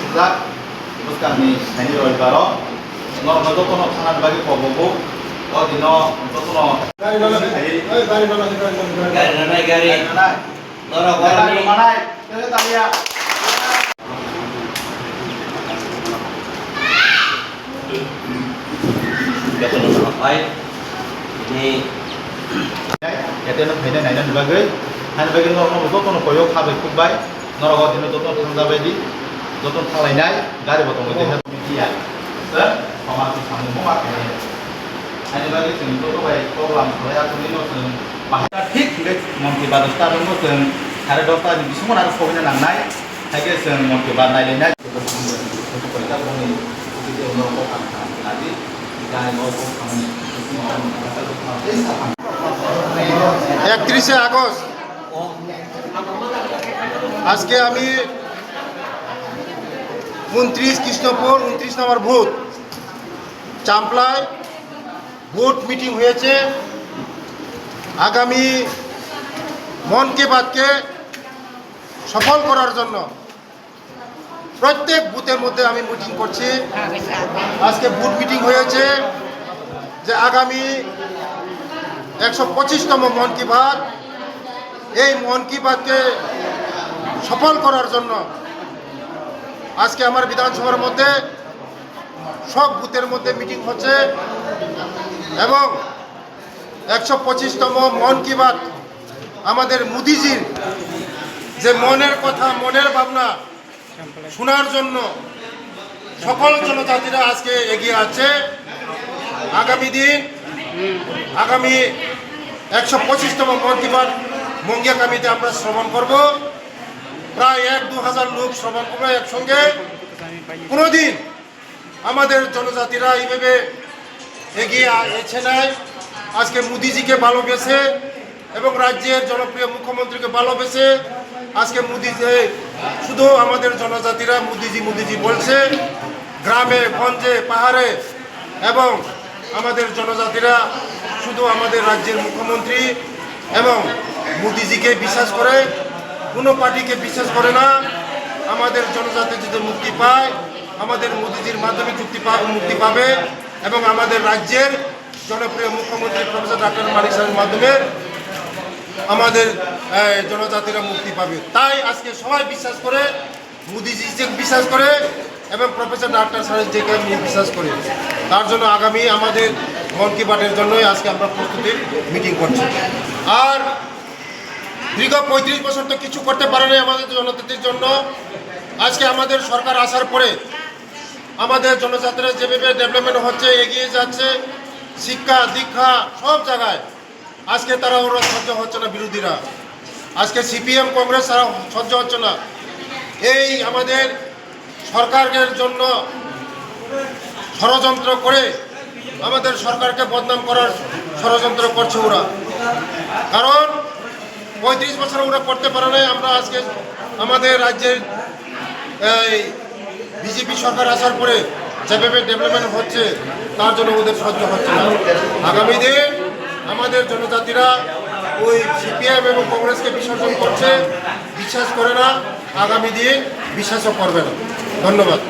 sujak terus kami hanya roy baro no no to no khana bagi pobobo o dino to no গাড়ি ডালা এই গাড়ি ডালা গাড়ি ডালা গাড়ি না নাই গাড়ি Mana? তোরা Mana? গরমি Mana? Kita tak lihat. ভাই ini Yaitu nak beda naik dan sebagai Hanya bagi no no to no koyo khabe kubai Norogo dino to to thangda bedi যতন ফালাই নাই গাড়ি বতন মধ্যে দিয়াই স্যার আমার সামনে মাকে নাই আনি বাকি जों দতবাই প্রবলেম করে আপনি নতুন বাহিরা ঠিক ঠিক মন্ত্রী বাদস্তা নতুন সাড়ে দশটা বিসমন আর সবিনে নামনাই থাকে जों মন্ত্রী বাদ নাইলে নাই। একত্রিশে আগস্ট। আজকে আমি উনত্রিশ কৃষ্ণপুর, উনত্রিশ নম্বর ভোট চাম্পলায় ভোট মিটিং হয়েছে। আগামী মন কি বাতকে সফল করার জন্য প্রত্যেক বুথের মধ্যে আমি মিটিং করছি। আজকে বুথ মিটিং হয়েছে যে আগামী একশো পঁচিশতম মন কি বাত, এই মন কি বাতকে সফল করার জন্য আজকে আমার বিধানসভার মধ্যে সব বুথের মধ্যে মিটিং হচ্ছে এবং একশো পঁচিশতম মন কি বাত আমাদের মোদিজির যে মনের কথা, মনের ভাবনা শোনার জন্য সকল জনজাতিরা আজকে এগিয়ে আছে। আগামী দিন, আগামী একশো পঁচিশতম মন কি বাত মঙ্গিয়াকামিতে আমরা শ্রবণ করব। প্রায় এক দু হাজার লোক শ্রবণ করব একসঙ্গে কোনোদিন আমাদের জনজাতিরা এইভাবে এগিয়ে এসে নেয় আজকে মোদিজিকে ভালোবেসে এবং রাজ্যের জনপ্রিয় মুখ্যমন্ত্রীকে ভালোবেসে আজকে মোদিজি, শুধু আমাদের জনজাতিরা মোদিজি মোদিজি বলছে, গ্রামে, গঞ্জে, পাহাড়ে এবং আমাদের জনজাতিরা শুধু আমাদের রাজ্যের মুখ্যমন্ত্রী এবং মোদিজিকে বিশ্বাস করে কোনো পার্টিকে বিশ্বাস করে না। আমাদের জনজাতি যদি মুক্তি পায়, আমাদের মোদিজির মাধ্যমে চুক্তি মুক্তি পাবে এবং আমাদের রাজ্যের জনপ্রিয় মুখ্যমন্ত্রী প্রফেসর ডাক্তার মানিক সাহেবের মাধ্যমে আমাদের জনজাতিরা মুক্তি পাবে। তাই আজকে সবাই বিশ্বাস করে মোদিজিকে বিশ্বাস করে এবং প্রফেসর ডাক্তার সাহেবজিকে বিশ্বাস করে, তার জন্য আগামী আমাদের মন কি বাতের জন্যই আজকে আমরা প্রস্তুতির মিটিং করছি। আর দীর্ঘ পঁয়ত্রিশ বছর তো কিছু করতে পারে নাই আমাদের জনজাতির জন্য। আজকে আমাদের সরকার আসার পরে আমাদের জনজাতিরা যেভাবে ডেভেলপমেন্ট হচ্ছে, এগিয়ে যাচ্ছে, শিক্ষা, দীক্ষা, সব জায়গায়। আজকে তারা ওরা সহ্য হচ্ছে না বিরোধীরা। আজকে সিপিএম কংগ্রেস তারা সহ্য হচ্ছে না। এই আমাদের সরকারের জন্য ষড়যন্ত্র করে আমাদের সরকারকে বদনাম করার ষড়যন্ত্র করছে ওরা। কারণ পঁয়ত্রিশ বছর ওরা করতে পারে নাই। আমরা আজকে আমাদের রাজ্যের, এই বিজেপি সরকার আসার পরে যেভাবে ডেভেলপমেন্ট হচ্ছে, তার জন্য ওদের সহ্য হচ্ছে না। আগামী দিন আমাদের জনজাতিরা ওই সিপিএম এবং কংগ্রেসকে বিসর্জন করছে, বিশ্বাস করে না। আগামী দিন বিশ্বাসও করবে না। ধন্যবাদ।